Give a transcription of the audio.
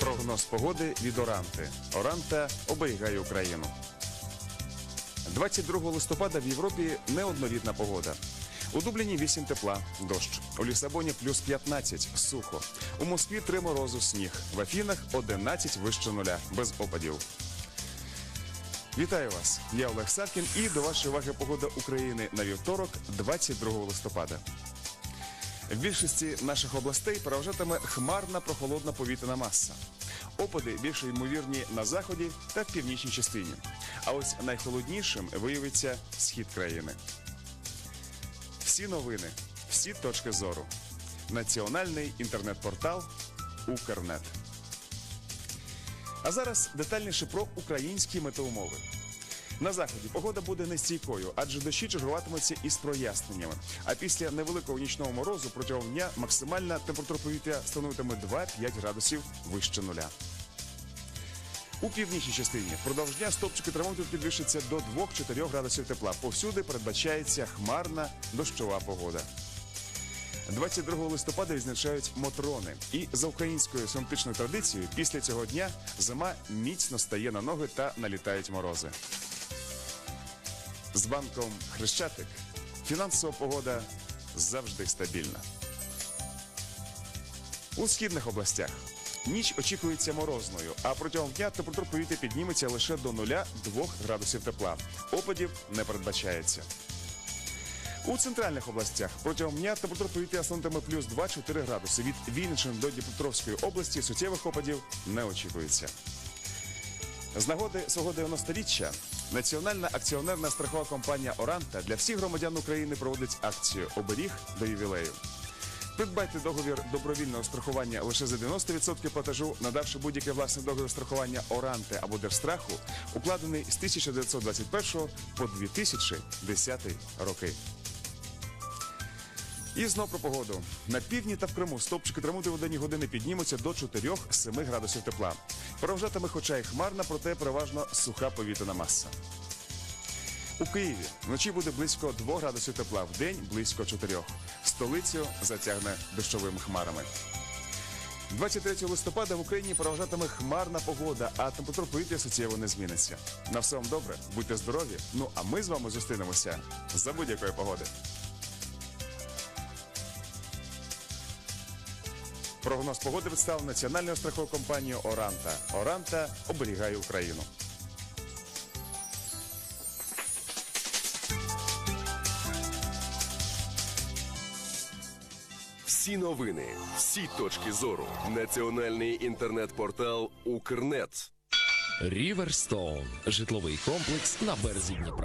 Прогноз погоди від Оранти. Оранта оберігає Україну. 22 листопада в Європі неоднорідна погода. У Дубліні 8 тепла, дощ. У Лісабоні плюс 15, сухо. У Москві 3 морозу, сніг. В Афінах 11 вище нуля, без опадів. Вітаю вас! Я Олег Савкін і до вашої уваги погода України на вівторок, 22 листопада. В більшості наших областей переважатиме хмарна прохолодна повітряна маса. Опади більше ймовірні на заході та в північній частині. А ось найхолоднішим виявиться схід країни. Всі новини, всі точки зору. Національний інтернет-портал Укрнет. А зараз детальніше про українські метеумови. На заході погода буде нестійкою, адже дощі чергуватимуться із проясненнями. А після невеликого нічного морозу протягом дня максимальна температура повітря становитиме 2-5 градусів вище нуля. У північній частині впродовж дня стопчики термометрів підвищаться до 2-4 градусів тепла. Повсюди передбачається хмарна дощова погода. 22 листопада відзначають Мотрони. І за українською синоптичною традицією, після цього дня зима міцно стає на ноги та налітають морози. З банком Хрещатик фінансова погода завжди стабільна. У східних областях ніч очікується морозною, а протягом дня температура повітря підніметься лише до 0-2 градусів тепла. Опадів не передбачається. У центральних областях протягом дня температура повітря становитиме плюс 2-4 градуси. Від Вінниччини до Дніпропетровської області суттєвих опадів не очікується. З нагоди свого 90-річчя Національна акціонерна страхова компанія Оранта для всіх громадян України проводить акцію Оберіг до ювілею. Придбайте договір добровільного страхування лише за 90% платежу, надавши будь-який власний договір страхування Оранти або Держстраху, укладений з 1921 по 2010 роки. І знов про погоду. На півдні та в Криму стопчики термометрів у денні години піднімуться до 4-7 градусів тепла. Переважатиме, хоча й хмарна, проте переважно суха повітряна маса. У Києві вночі буде близько 2 градусів тепла, в день близько 4. Столицю затягне дощовими хмарами. 23 листопада в Україні переважатиме хмарна погода, а температура повітря суттєво не зміниться. На все вам добре, будьте здорові. Ну а ми з вами зустрінемося за будь-якої погоди. Прогноз погоди представив національною страховою компанією Оранта. Оранта оберігає Україну. Всі новини, всі точки зору. Національний інтернет-портал Укрнет. Ріверстоун житловий комплекс на березі Дніпра.